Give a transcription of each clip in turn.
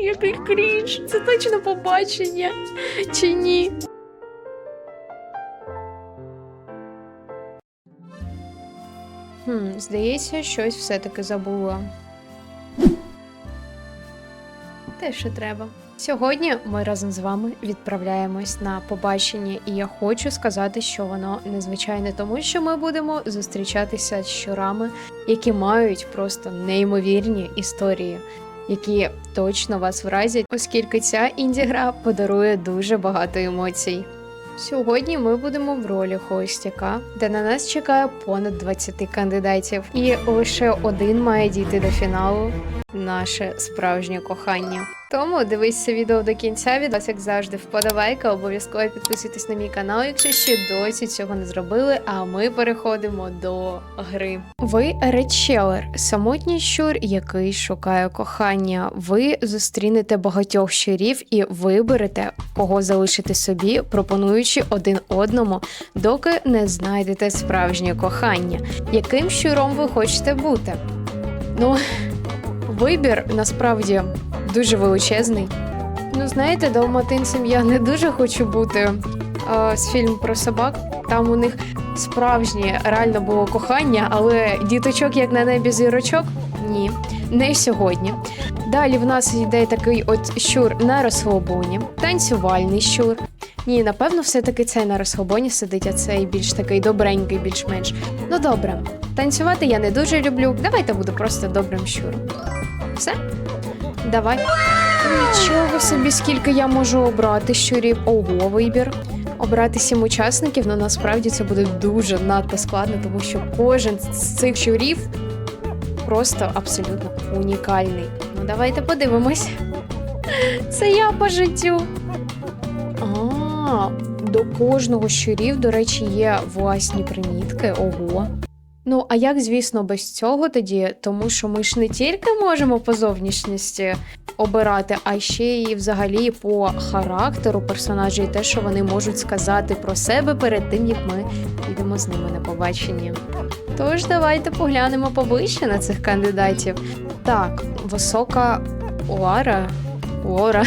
Який крінж, це точно побачення. Чи ні? Хм, здається, щось все-таки забула. Те, що треба. Сьогодні ми разом з вами відправляємось на побачення, і я хочу сказати, що воно незвичайне, тому що ми будемо зустрічатися з щурами, які мають просто неймовірні історії, які точно вас вразять, оскільки ця інді-гра подарує дуже багато емоцій. Сьогодні ми будемо в ролі холостяка, де на нас чекає понад 20 кандидатів, і лише один має дійти до фіналу наше справжнє кохання. Тому дивись це відео до кінця. Від вас, як завжди, вподобайка. Обов'язково підписуйтесь на мій канал, якщо ще досі цього не зробили. А ми переходимо до гри. Ви редчелер, самотній щур, який шукає кохання. Ви зустрінете багатьох щурів і виберете, кого залишити собі, пропонуючи один одному, доки не знайдете справжнє кохання. Яким щуром ви хочете бути? Ну, вибір насправді дуже величезний. Ну, знаєте, далматинцем я не дуже хочу бути. З фільму про собак. Там у них справжнє реально було кохання, але діточок, як на небі зірочок, ні, не сьогодні. Далі в нас йде такий от щур на розслабоні, танцювальний щур. Ні, напевно, все-таки цей на розслабоні сидить, а цей більш такий добренький, більш-менш. Ну добре, танцювати я не дуже люблю. Давайте буду просто добрим щуром. Все? Давай. Нічого собі, скільки я можу обрати щурів. Ого, вибір. Обрати сім учасників, ну насправді це буде дуже надто складно, тому що кожен з цих щурів просто абсолютно унікальний. Ну, давайте подивимось. Це я по життю. А, до кожного щурів, до речі, є власні примітки. Ого. Ну, а як, звісно, без цього тоді, тому що ми ж не тільки можемо по зовнішності обирати, а ще і взагалі по характеру персонажа і те, що вони можуть сказати про себе перед тим, як ми підемо з ними на побачення. Тож давайте поглянемо поближче на цих кандидатів. Так, висока Лара. Лора.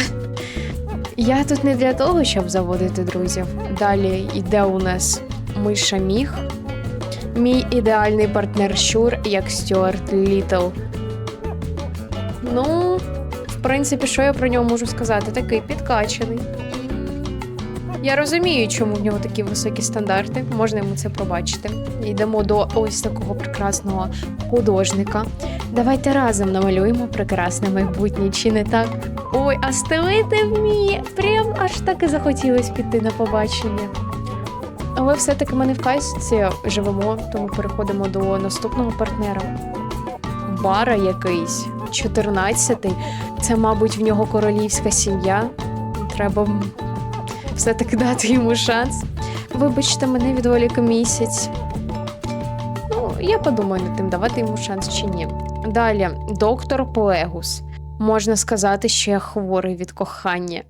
Я тут не для того, щоб заводити друзів. Далі йде у нас Миша Міг. Мій ідеальний партнер Щур, як Стюарт Літл. Ну, в принципі, що я про нього можу сказати? Такий підкачаний. Я розумію, чому в нього такі високі стандарти, можна йому це пробачити. Йдемо до ось такого прекрасного художника. Давайте разом намалюємо прекрасне майбутнє, чи не так? Ой, а стелити вміє! Прям аж так і захотілось піти на побачення. Але все-таки ми не в кайсці живемо, тому переходимо до наступного партнера. Бара якийсь, 14-й. Це, мабуть, в нього королівська сім'я. Треба все-таки дати йому шанс. Вибачте, мене відволік місяць. Ну, я подумаю над тим, давати йому шанс чи ні. Далі, доктор Плегус. Можна сказати, що я хворий від кохання.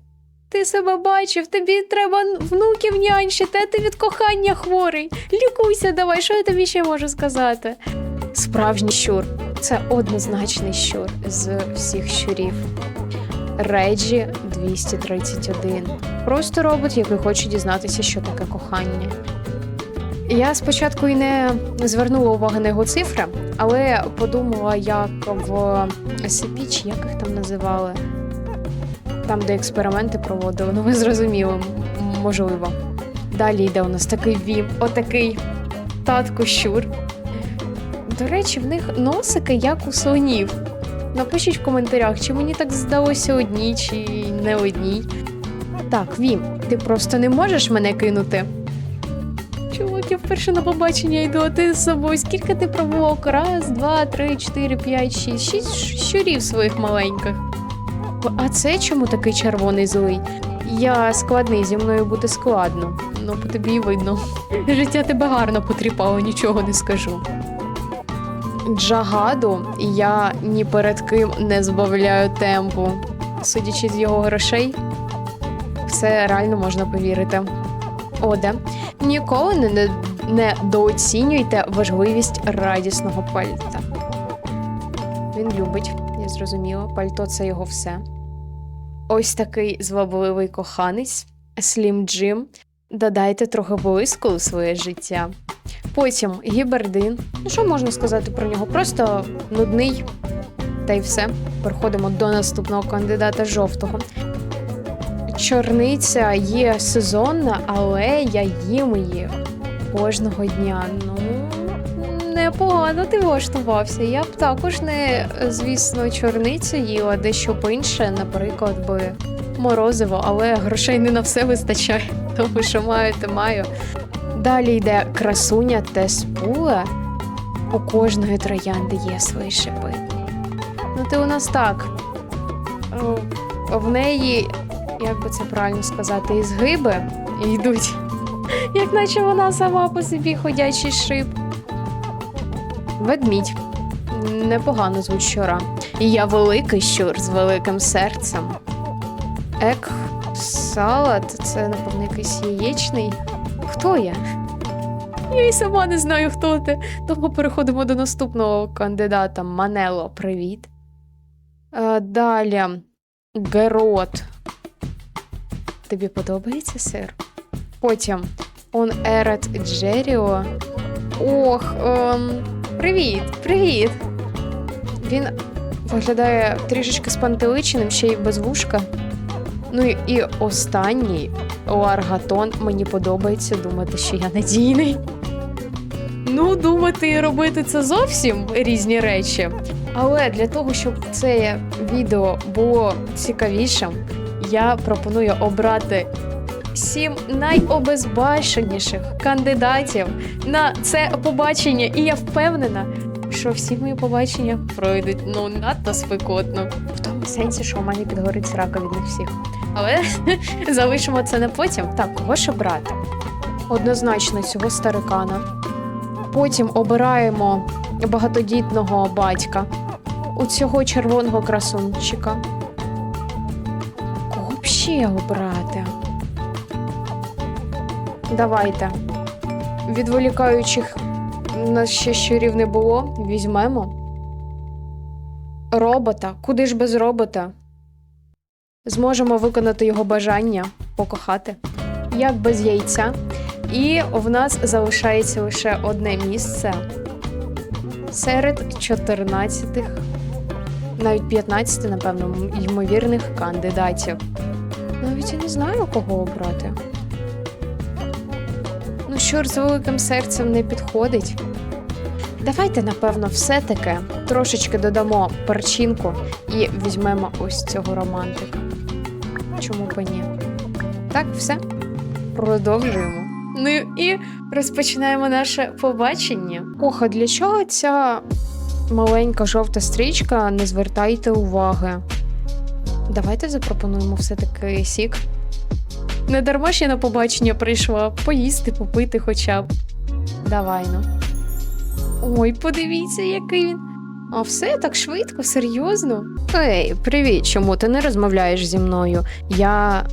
Ти себе бачив, тобі треба внуків нянчити, а ти від кохання хворий. Лікуйся, давай, що я тобі ще можу сказати? Справжній щур це однозначний щур з всіх щурів. Реджі 231. Просто робот, який хоче дізнатися, що таке кохання. Я спочатку і не звернула уваги на його цифри, але подумала, як в чи як їх там називали там, де експерименти проводили. Ну, ви зрозуміли, можливо. Далі йде у нас такий вім, отакий татко щур. До речі, в них носики як у слонів. Напишіть в коментарях, чи мені так здалося одній, чи не одній. Так, Вім, ти просто не можеш мене кинути. Чувак, я вперше на побачення йду, а ти з собою. Скільки ти проволок? Раз, два, три, чотири, п'ять, шість. Шість щурів своїх маленьких. А це чому такий червоний злий? Я складний, зі мною буде складно. Ну, по тобі й видно. Життя тебе гарно потріпало, нічого не скажу. Джагаду я ні перед ким не збавляю темпу. Судячи з його грошей, це реально можна повірити. Оде, ніколи не, недооцінюйте важливість радісного пальта. Він любить, я зрозуміла. Пальто це його все. Ось такий звабливий коханець, Слім Джим. Додайте трохи блиску у своє життя. Потім гібердин. Ну, що можна сказати про нього? Просто нудний. Та й все. Переходимо до наступного кандидата жовтого. Чорниця є сезонна, але я їм її кожного дня. Ну, непогано ти влаштувався. Я б також не, звісно, чорницю їла дещо інше, наприклад, би морозиво, але грошей не на все вистачає, тому що маю, то маю. Далі йде красуня Теспула. У кожної троянди є свої шипи. Ну, ти у нас так. В неї, як би це правильно сказати, і згиби йдуть, як наче вона сама по собі ходячий шип. Ведмідь. Непогано звуть щура. І я великий щур з великим серцем. Ек, салат це, напевно, якийсь яєчний. Хто я? Я й сама не знаю, хто ти. Тому переходимо до наступного кандидата. Манело, привіт. Е, далі. Герот. Тобі подобається сир? Потім Он Ерет Джеріо. Ох, ем, привіт, привіт. Він виглядає трішечки спантеличеним, ще й без вушка. Ну і, останній Ларгатон. Мені подобається думати, що я надійний. Ну, думати і робити це зовсім різні речі. Але для того, щоб це відео було цікавішим, я пропоную обрати сім найобезбашеніших кандидатів на це побачення. І я впевнена, що всі мої побачення пройдуть ну надто спекотно. В тому сенсі, що у мене підгорить срака від них всіх. Але залишимо це на потім. Так, кого ж обрати? Однозначно цього старикана. Потім обираємо багатодітного батька у цього червоного красунчика. Кого б ще обрати? Давайте. Відволікаючих у нас ще щурів не було. Візьмемо. Робота. Куди ж без робота? Зможемо виконати його бажання покохати. Як без яйця. І в нас залишається лише одне місце серед 14, навіть 15, напевно, ймовірних кандидатів. Навіть я не знаю, кого обрати. Ну, з великим серцем не підходить. Давайте, напевно, все-таки трошечки додамо перчинку і візьмемо ось цього романтика. Чому б ні? Так, все. Продовжуємо. Ну і розпочинаємо наше побачення. Ох, для чого ця маленька жовта стрічка? Не звертайте уваги. Давайте запропонуємо все-таки сік. Не дарма я на побачення прийшла поїсти, попити хоча б. Давай ну. Ой, подивіться, який він. А все так швидко, серйозно. Ей, привіт, чому ти не розмовляєш зі мною? Я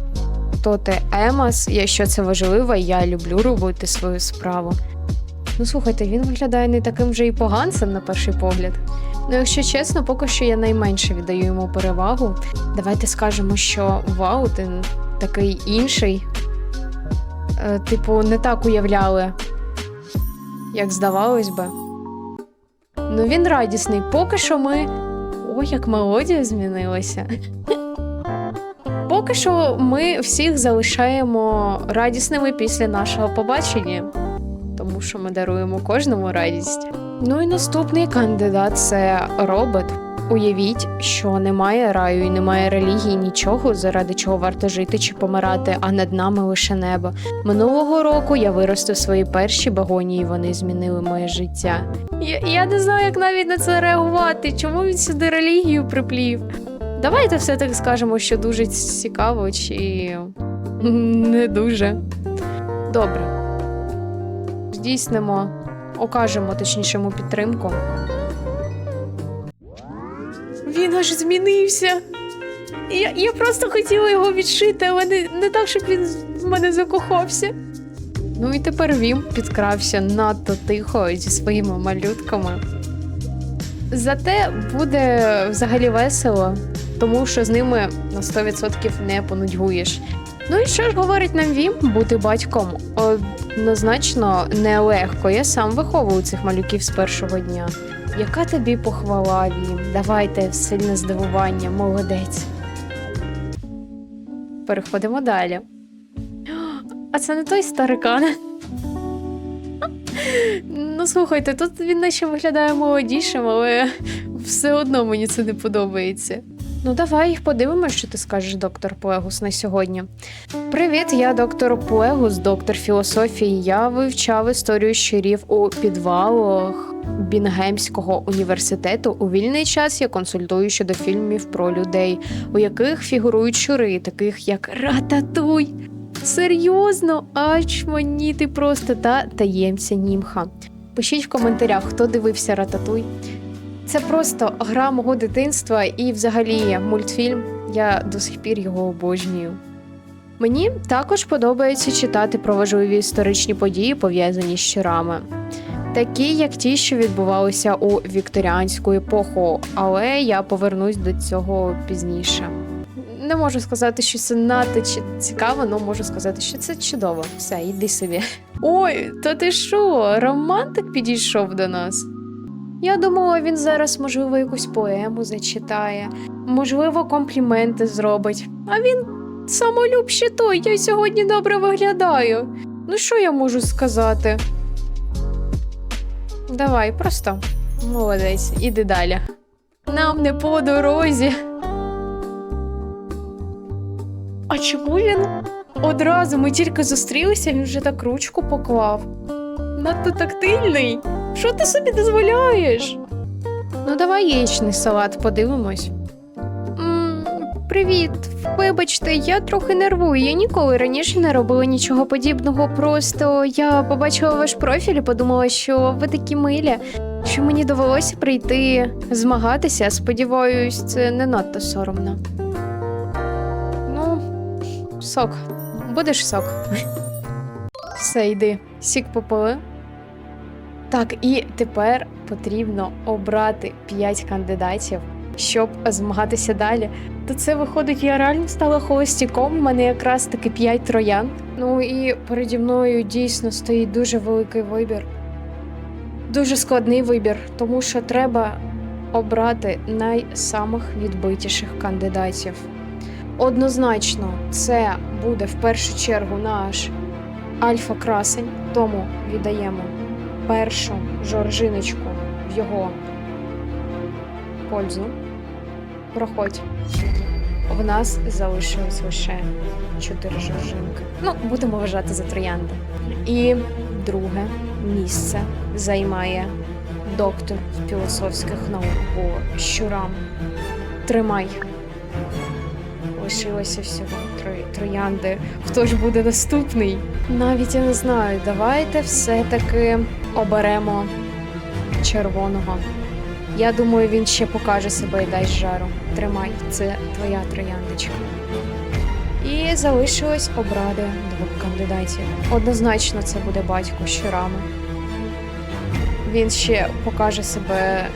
то ти Емас, якщо це важливо, я люблю робити свою справу. Ну слухайте, він виглядає не таким вже і поганцем на перший погляд. Ну, якщо чесно, поки що я найменше віддаю йому перевагу. Давайте скажемо, що вау, ти такий інший. Е, типу, не так уявляли, як здавалось би. Ну, він радісний. Поки що ми. Ой, як мелодія змінилася. Поки що ми всіх залишаємо радісними після нашого побачення, тому що ми даруємо кожному радість. Ну і наступний кандидат це робот. Уявіть, що немає раю і немає релігії, нічого, заради чого варто жити чи помирати, а над нами лише небо. Минулого року я виростив свої перші багоні, і вони змінили моє життя. Я, я не знаю, як навіть на це реагувати. Чому він сюди релігію приплів? Давайте все-таки скажемо, що дуже цікаво, чи не дуже. Добре. Здійснимо, окажемо точнішому підтримку. Він аж змінився. Я, я просто хотіла його відшити, але не, не так, щоб він в мене закохався. Ну і тепер він підкрався надто тихо зі своїми малютками. Зате буде взагалі весело, тому що з ними на 100% не понудьгуєш. Ну і що ж говорить нам Вім, бути батьком однозначно нелегко. Я сам виховую цих малюків з першого дня. Яка тобі похвала, Вім? Давайте сильне здивування, молодець. Переходимо далі. А це не той старикан. Ну, слухайте, тут він наче виглядає молодішим, але все одно мені це не подобається. Ну, давай їх подивимося, що ти скажеш, доктор Плегус, на сьогодні. Привіт, я доктор Плегус, доктор філософії. Я вивчав історію щурів у підвалах Бінгемського університету. У вільний час я консультую щодо фільмів про людей, у яких фігурують щури, таких як Рататуй. Серйозно, ач мені ти просто та таємця німха. Пишіть в коментарях, хто дивився Рататуй. Це просто гра мого дитинства і взагалі мультфільм. Я до сих пір його обожнюю. Мені також подобається читати про важливі історичні події, пов'язані з щурами, такі як ті, що відбувалися у вікторіанську епоху, але я повернусь до цього пізніше. Не можу сказати, що це надто цікаво, але можу сказати, що це чудово. Все, йди собі. Ой, та ти що, романтик підійшов до нас? Я думала, він зараз, можливо, якусь поему зачитає, можливо, компліменти зробить. А він самолюб той, я сьогодні добре виглядаю. Ну що я можу сказати? Давай, просто молодець, іди далі. Нам не по дорозі. А чому він одразу ми тільки зустрілися, він вже так ручку поклав? Надто тактильний. Що ти собі дозволяєш? Ну, давай яєчний салат подивимось. м привіт, вибачте, я трохи нервую. Я ніколи раніше не робила нічого подібного. Просто я побачила ваш профіль і подумала, що ви такі милі, що мені довелося прийти змагатися. Сподіваюсь, це не надто соромно. Ну, сок. Будеш сок. Все, йди. Сік попили. Так, і тепер потрібно обрати 5 кандидатів, щоб змагатися далі. То це виходить, я реально стала холостяком. У мене якраз таки 5 троян. Ну і переді мною дійсно стоїть дуже великий вибір. Дуже складний вибір, тому що треба обрати найсамих відбитіших кандидатів. Однозначно, це буде в першу чергу наш альфа-красень, тому віддаємо першу жоржиночку в його пользу. Проходь. В нас залишилось лише чотири жоржинки. Ну, будемо вважати за троянди. І друге місце займає доктор філософських наук по щурам. Тримай. Лишилося всього три троянди. Хто ж буде наступний? Навіть я не знаю. Давайте все-таки оберемо червоного. Я думаю, він ще покаже себе і дасть жару. Тримай, це твоя трояндочка. І залишилось обрати двох кандидатів. Однозначно, це буде батько щурами. Він ще покаже себе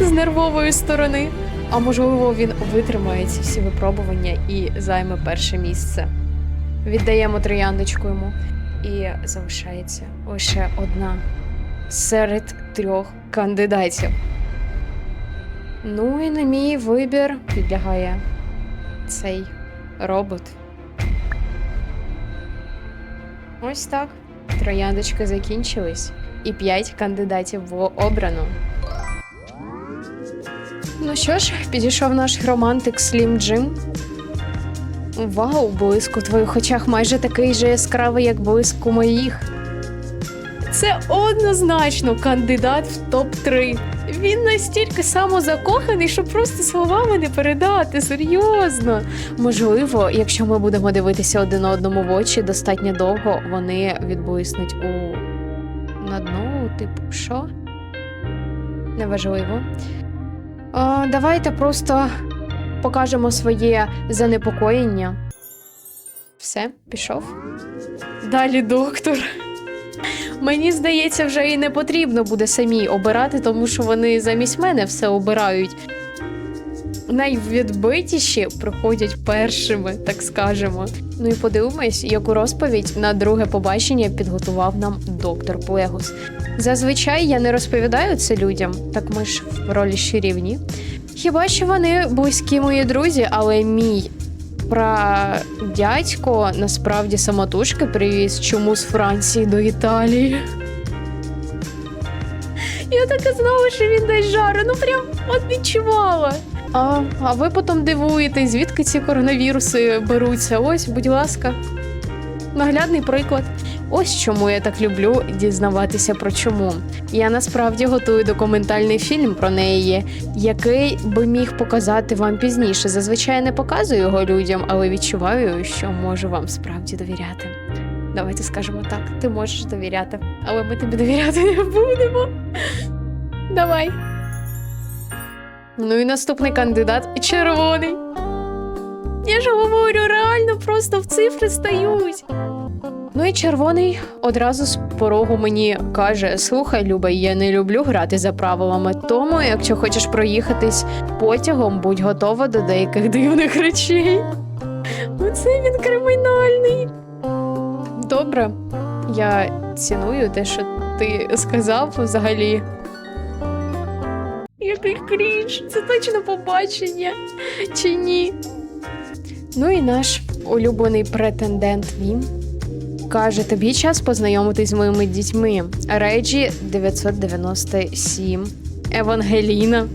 з нервової сторони. А можливо, він витримає ці всі випробування і займе перше місце. Віддаємо трояндочку йому. І залишається лише одна серед трьох кандидатів. Ну і на мій вибір підлягає цей робот. Ось так. Трояндочки закінчились, і п'ять кандидатів було обрано. Ну що ж, підійшов наш романтик Слім Джим. Вау, блиск у твоїх очах майже такий же яскравий, як блиск у моїх. Це однозначно кандидат в топ-3. Він настільки самозакоханий, що просто словами не передати, серйозно. Можливо, якщо ми будемо дивитися один одному в очі достатньо довго, вони відблиснуть у на дно, типу, що? Неважливо. А, давайте просто покажемо своє занепокоєння. Все, пішов. Далі доктор. Мені здається, вже і не потрібно буде самі обирати, тому що вони замість мене все обирають. найвідбитіші приходять першими, так скажемо. Ну і подивимось, яку розповідь на друге побачення підготував нам доктор Плегус. Зазвичай я не розповідаю це людям, так ми ж в ролі щирівні. Хіба що вони близькі мої друзі, але мій прадядько насправді самотужки привіз чому з Франції до Італії. Я так і знала, що він дасть жару. Ну прям от відчувала. А, а ви потім дивуєтесь, звідки ці коронавіруси беруться. Ось, будь ласка. Наглядний приклад. Ось чому я так люблю дізнаватися про чому. Я насправді готую документальний фільм про неї, який би міг показати вам пізніше. Зазвичай не показую його людям, але відчуваю, що можу вам справді довіряти. Давайте скажемо так: ти можеш довіряти, але ми тобі довіряти не будемо. Давай. Ну і наступний кандидат червоний. Я ж говорю, реально просто в цифри стають. Ну і червоний одразу з порогу мені каже: Слухай, Люба, я не люблю грати за правилами. Тому, якщо хочеш проїхатись потягом, будь готова до деяких дивних речей. Оце він кримінальний. Добре, я ціную те, що ти сказав взагалі. Який крінж, це точно побачення чи ні? Ну і наш улюблений претендент він каже: тобі час познайомитись з моїми дітьми. Реджі 997, Евангеліна,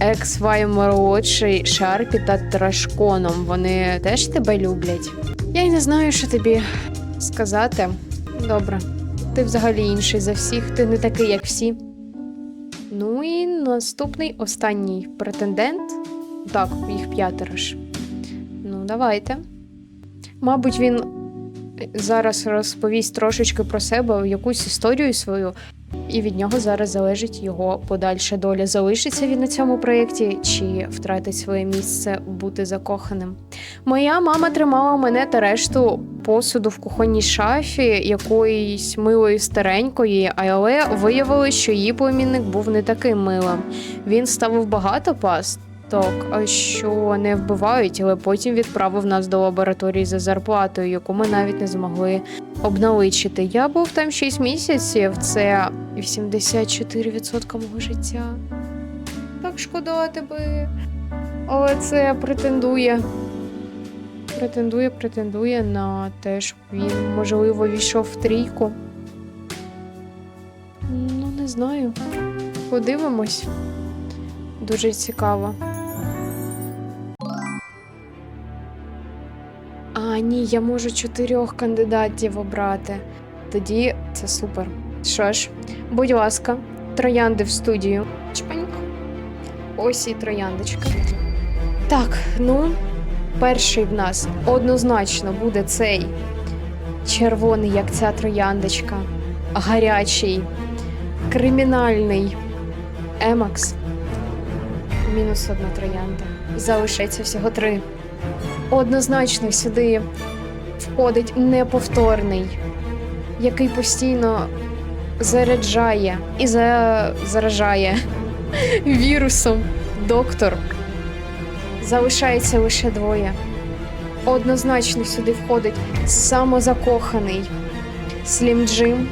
Екс-Вай молодший, Шарпі та Трашконом. Вони теж тебе люблять. Я й не знаю, що тобі сказати. Добре, ти взагалі інший за всіх, ти не такий, як всі. Ну і наступний останній претендент. Так, їх п'ятеро ж. Ну, давайте. Мабуть, він зараз розповість трошечки про себе, якусь історію свою, і від нього зараз залежить його подальша доля. Залишиться він на цьому проєкті чи втратить своє місце бути закоханим. Моя мама тримала мене та решту посуду в кухонній шафі якоїсь милої старенької, але виявилось, що її племінник був не таким милим. Він ставив багато паст. Так, що не вбивають, але потім відправив нас до лабораторії за зарплатою, яку ми навіть не змогли обналичити. Я був там 6 місяців, це 84% мого життя. Так шкода тебе. Але це претендує. Претендує, претендує на те, щоб він, можливо, війшов в трійку. Ну, не знаю. Подивимось. Дуже цікаво. А, ні, я можу чотирьох кандидатів обрати. Тоді це супер. Що ж, будь ласка, троянди в студію. Чпаньк. Ось і трояндочка. Так, ну, перший в нас однозначно буде цей червоний, як ця трояндочка, гарячий, кримінальний Емакс. Мінус одна троянда. Залишається всього три. Однозначно сюди входить неповторний, який постійно заряджає і за... заражає вірусом доктор. Залишається лише двоє. Однозначно сюди входить самозакоханий Слім Джим.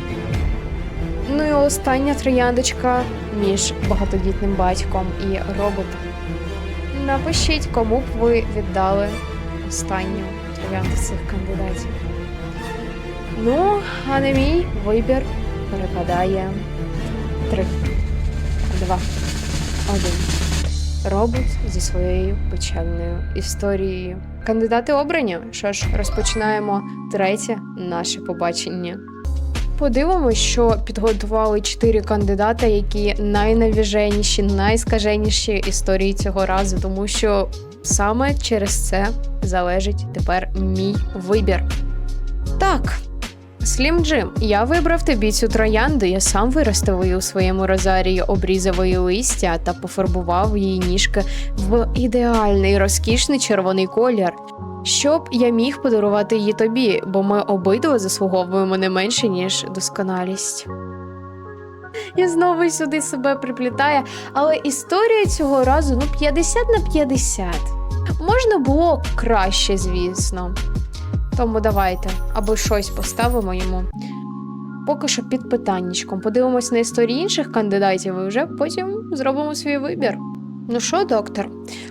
Ну і остання трояндочка між багатодітним батьком і роботом. Напишіть, кому б ви віддали останню з цих кандидатів. Ну, а на мій вибір перепадає три, два, один. Робот зі своєю печальною історією. Кандидати обрані. Що ж, розпочинаємо третє наше побачення. Подивимось, що підготували чотири кандидата, які найнавіженіші, найскаженіші історії цього разу, тому що саме через це залежить тепер мій вибір. Так. Слім Джим, я вибрав тобі цю троянду, я сам виростив її у своєму розарії, обрізав її листя та пофарбував її ніжки в ідеальний розкішний червоний колір. Щоб я міг подарувати її тобі, бо ми обидва заслуговуємо не менше, ніж досконалість. і знову сюди себе приплітає. Але історія цього разу ну 50 на 50. Можна було краще, звісно. Тому давайте, або щось поставимо йому. Поки що під питаннячком. Подивимось на історії інших кандидатів і вже потім зробимо свій вибір. Ну що, доктор,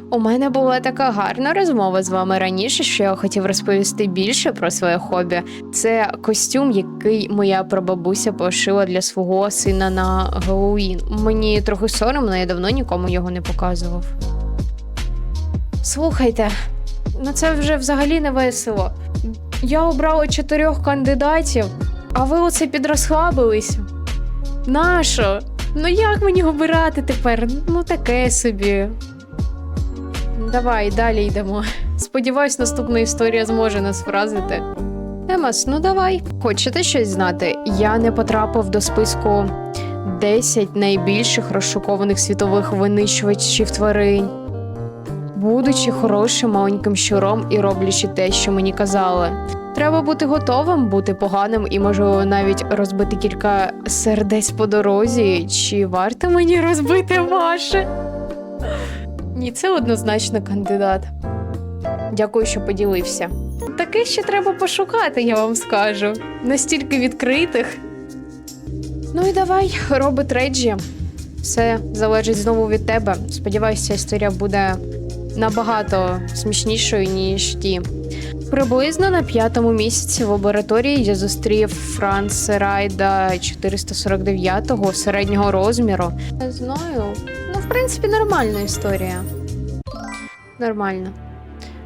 у мене була така гарна розмова з вами раніше, що я хотів розповісти більше про своє хобі. Це костюм, який моя прабабуся пошила для свого сина на Геловін. Мені трохи соромно, я давно нікому його не показував. Слухайте, ну це вже взагалі не весело. Я обрала чотирьох кандидатів, а ви оце підрозслабилися. Нащо? Ну як мені обирати тепер? Ну таке собі. Давай, далі йдемо. Сподіваюсь, наступна історія зможе нас вразити. Емас, ну давай. Хочете щось знати? Я не потрапив до списку 10 найбільших розшукованих світових винищувачів тварин. Будучи хорошим маленьким щуром і роблячи те, що мені казали. Треба бути готовим бути поганим і, можливо, навіть розбити кілька сердець по дорозі. Чи варто мені розбити ваше? Ні, це однозначно кандидат. Дякую, що поділився. Таке ще треба пошукати, я вам скажу. Настільки відкритих. Ну і давай, робить Реджі. Все залежить знову від тебе. Сподіваюся, історія буде набагато смішнішою, ніж ті. Приблизно на п'ятому місяці в лабораторії я зустрів Франц Райда 449-го середнього розміру. Не знаю. Ну, в принципі, нормальна історія. Нормально.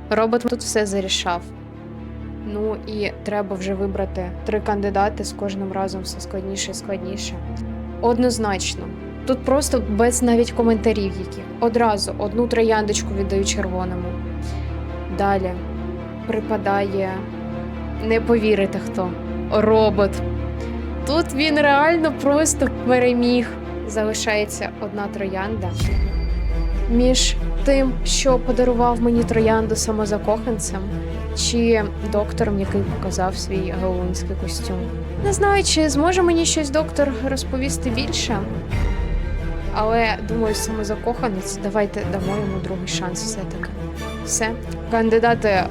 Робот тут все зарішав. Ну і треба вже вибрати три кандидати з кожним разом все складніше і складніше. Однозначно. Тут просто без навіть коментарів яких. Одразу одну трояндочку віддаю червоному. Далі припадає. Не повірите хто. Робот. Тут він реально просто переміг. Залишається одна троянда. Між тим, що подарував мені троянду самозакоханцем, чи доктором, який показав свій галунський костюм. Не знаю, чи зможе мені щось доктор розповісти більше. Але думаю, самозакоханець, давайте дамо йому другий шанс все-таки. Все, кандидати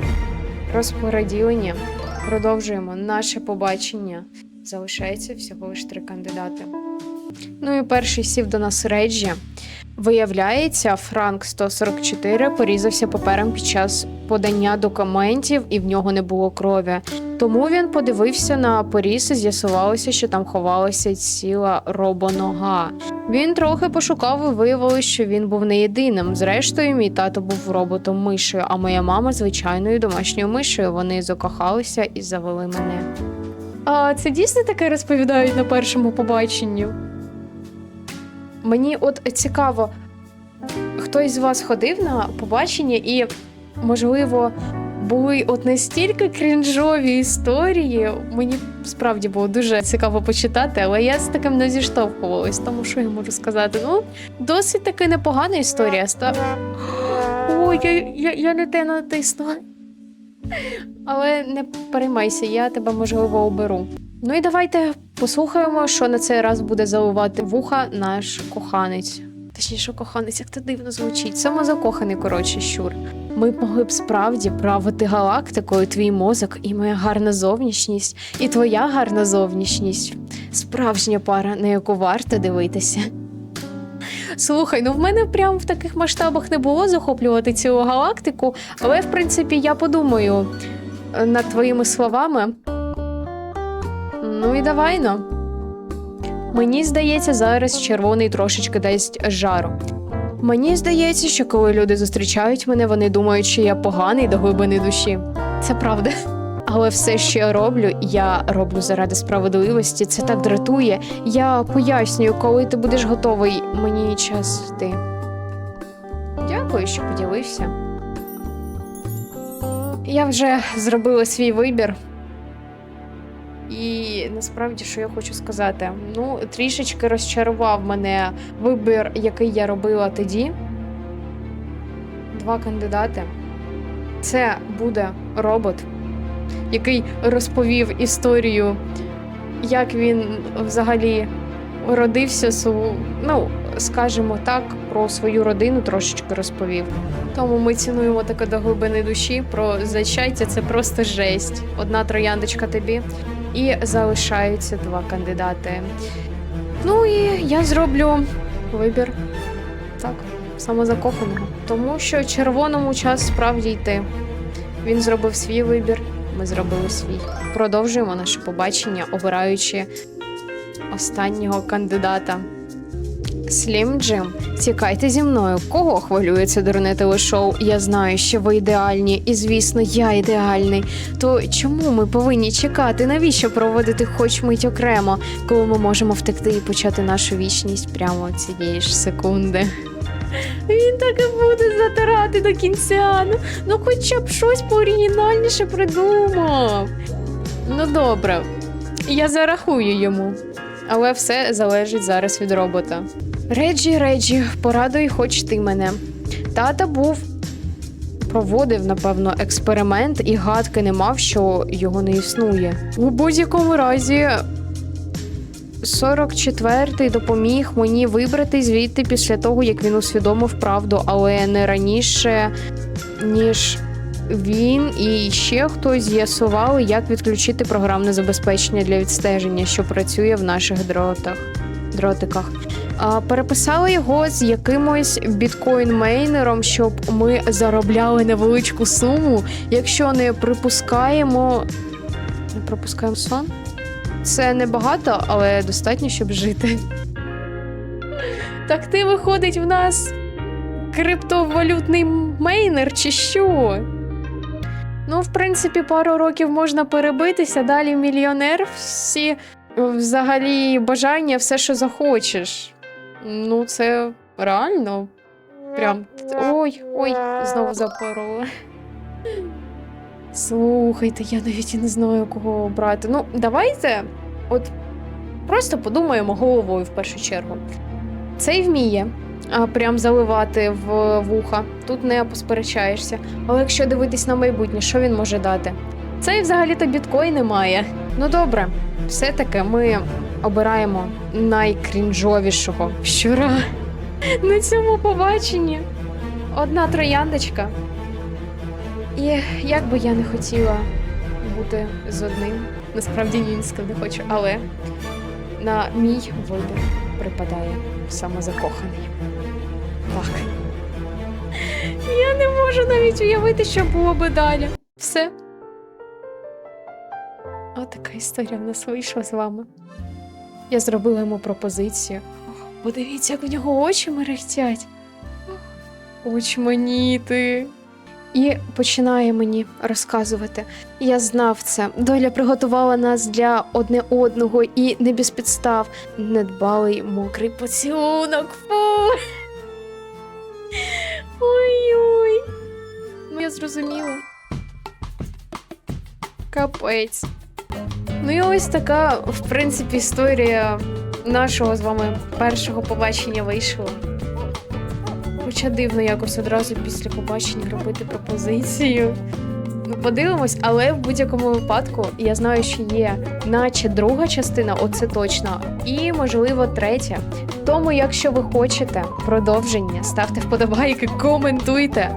розподілені. Продовжуємо наше побачення. Залишається всього лиш три кандидати. Ну і перший сів до нас Реджі. Виявляється, Франк 144 порізався папером під час подання документів, і в нього не було крові. Тому він подивився на поріз і з'ясувалося, що там ховалася ціла робонога. Він трохи пошукав і виявилось, що він був не єдиним. Зрештою, мій тато був роботом мишею, а моя мама звичайною домашньою мишею. Вони закохалися і завели мене. А це дійсно таке розповідають на першому побаченні? Мені от цікаво, хтось з вас ходив на побачення і, можливо, були от настільки крінжові історії. Мені справді було дуже цікаво почитати, але я з таким не зіштовхувалась, тому що я можу сказати. Ну, досить таки непогана історія. Ста... Ой, я, я, я не те натиснула. Але не переймайся, я тебе можливо оберу. Ну і давайте послухаємо, що на цей раз буде заливати вуха наш коханець. Точніше, коханець, як це дивно звучить. Самозакоханий, коротше, щур. Ми могли б справді правити галактикою твій мозок і моя гарна зовнішність, і твоя гарна зовнішність. Справжня пара, на яку варто дивитися. Слухай, ну в мене прям в таких масштабах не було захоплювати цілу галактику, але в принципі я подумаю над твоїми словами. Ну і давай ну. Мені здається, зараз червоний трошечки дасть жару. Мені здається, що коли люди зустрічають мене, вони думають, що я поганий до глибини душі. Це правда. Але все, що я роблю, я роблю заради справедливості. Це так дратує. Я пояснюю, коли ти будеш готовий, мені час йти. Дякую, що поділився. Я вже зробила свій вибір. І насправді, що я хочу сказати, ну, трішечки розчарував мене вибір, який я робила тоді. Два кандидати. Це буде робот, який розповів історію, як він взагалі родився ну, скажімо так, про свою родину трошечки розповів. Тому ми цінуємо таке до глибини душі. Про зачаття це просто жесть. Одна трояндочка тобі, і залишаються два кандидати. Ну і я зроблю вибір. Так, самозакоханого. Тому що червоному час справді йти. Він зробив свій вибір, ми зробили свій. Продовжуємо наше побачення, обираючи останнього кандидата. Слім Джим, тікайте зі мною. Кого хвилює це дурне телешоу? Я знаю, що ви ідеальні, і звісно, я ідеальний. То чому ми повинні чекати? Навіщо проводити хоч мить окремо, коли ми можемо втекти і почати нашу вічність прямо цієї ж секунди? Він так і буде затирати до кінця. Ну, ну хоча б щось пооригінальніше придумав. Ну добре, я зарахую йому. Але все залежить зараз від робота. Реджі, Реджі, порадуй хоч ти мене. Тата був. Проводив, напевно, експеримент і гадки не мав, що його не існує. У будь-якому разі, 44-й допоміг мені вибрати звідти після того, як він усвідомив правду, але не раніше, ніж він і ще хтось з'ясували, як відключити програмне забезпечення для відстеження, що працює в наших дротах, дротиках. Переписали його з якимось біткоін-мейнером, щоб ми заробляли невеличку суму, якщо не припускаємо. Не пропускаємо сон? Це небагато, але достатньо, щоб жити. Так ти виходить в нас криптовалютний мейнер, чи що? Ну, в принципі, пару років можна перебитися, далі мільйонер, всі взагалі бажання, все, що захочеш. Ну, це реально. Прям. Ой, ой, знову запорола. Слухайте, я навіть і не знаю, кого обрати. Ну, давайте, от просто подумаємо головою в першу чергу. Цей вміє а, прям заливати в вуха. Тут не посперечаєшся. Але якщо дивитись на майбутнє, що він може дати? Цей взагалі-то біткоїни має. Ну добре, все-таки ми обираємо найкрінжовішого щура на цьому побаченні. Одна трояндочка. І як би я не хотіла бути з одним, насправді ні з ким не хочу, але на мій вибір припадає самозакоханий. Так. Я не можу навіть уявити, що було би далі. Все. Отака історія в нас вийшла з вами. Я зробила йому пропозицію. Подивіться, як в нього очі мерехтять. Очманіти. І починає мені розказувати. Я знав це. Доля приготувала нас для одне одного і не без підстав. Недбалий мокрий поцілунок. Фу. Ой-ой. Ну, я зрозуміла. Капець. Ну і ось така, в принципі, історія нашого з вами першого побачення вийшла. Хоча дивно якось одразу після побачення робити пропозицію. Ну, подивимось, але в будь-якому випадку я знаю, що є наче друга частина, оце точно, і можливо третя. Тому, якщо ви хочете продовження, ставте вподобайки, коментуйте,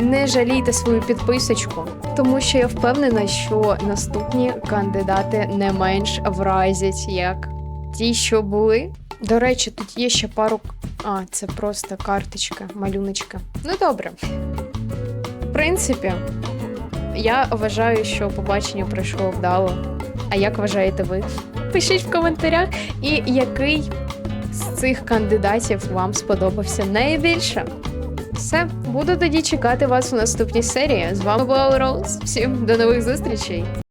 не жалійте свою підписочку, тому що я впевнена, що наступні кандидати не менш вразять, як ті, що були. До речі, тут є ще пару. А, це просто карточка, малюночка. Ну добре. В принципі, я вважаю, що побачення пройшло вдало. А як вважаєте ви? Пишіть в коментарях, і який з цих кандидатів вам сподобався найбільше. Все, буду тоді чекати вас у наступній серії. З вами була Роуз. Всім до нових зустрічей!